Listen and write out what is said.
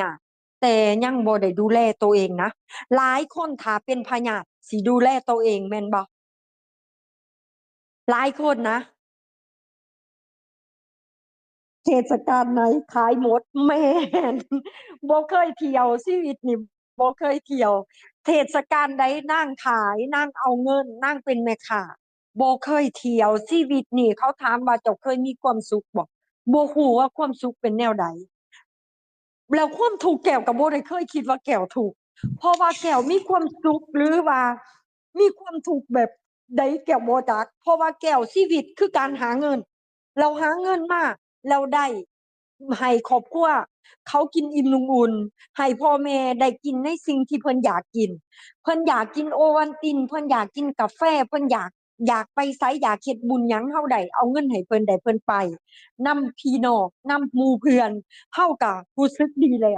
ยาธิแต่ยังบ่ได้ดูแลตัวเองนะหลายคนถ้าเป็นพยาธิสิดูแลตัวเองแม่นบ่หลายคนนะเทศกาลไหนขายหมดแม่นบ่เคยเที่ยวชีวิตนี่บ่เคยเที่ยว เทศกาลใดนางขายนางเอาเงินนางเป็นแม่ค้าบ่เคยเที่ยวชีวิตนี่เขาถามว่าเจ้าเคยมีความสุขบ่บ่ฮู้ว่าความสุขเป็นแนวใด แล้วความทุกแก้วก็บ่ได้เคยคิดว่าแก้วทุกเพราะว่าแก้วมีความสุขหรือว่า มีความทุกแบบใดแก้วบ่จัก เพราะว่าแก้วชีวิตคือการหาเงิน เราหาเงินมาแล้วได้ให้ครอบครัวเขากินอิ่มนุงอุ่นให้พ่อแม่ได้กินในสิ่งที่เพิ่นอยากกิน เพิ่นอยากกินโอวัลติน เพิ่นอยากกินกาแฟ เพิ่นอยาก อยากไปไซอยากเฮ็ดบุญหยังเฮาได้เอาเงินให้เพิ่นได้เพิ่นไป นำพี่น้อง นำหมู่เพื่อนเราก็รู้สึกดีแล้ว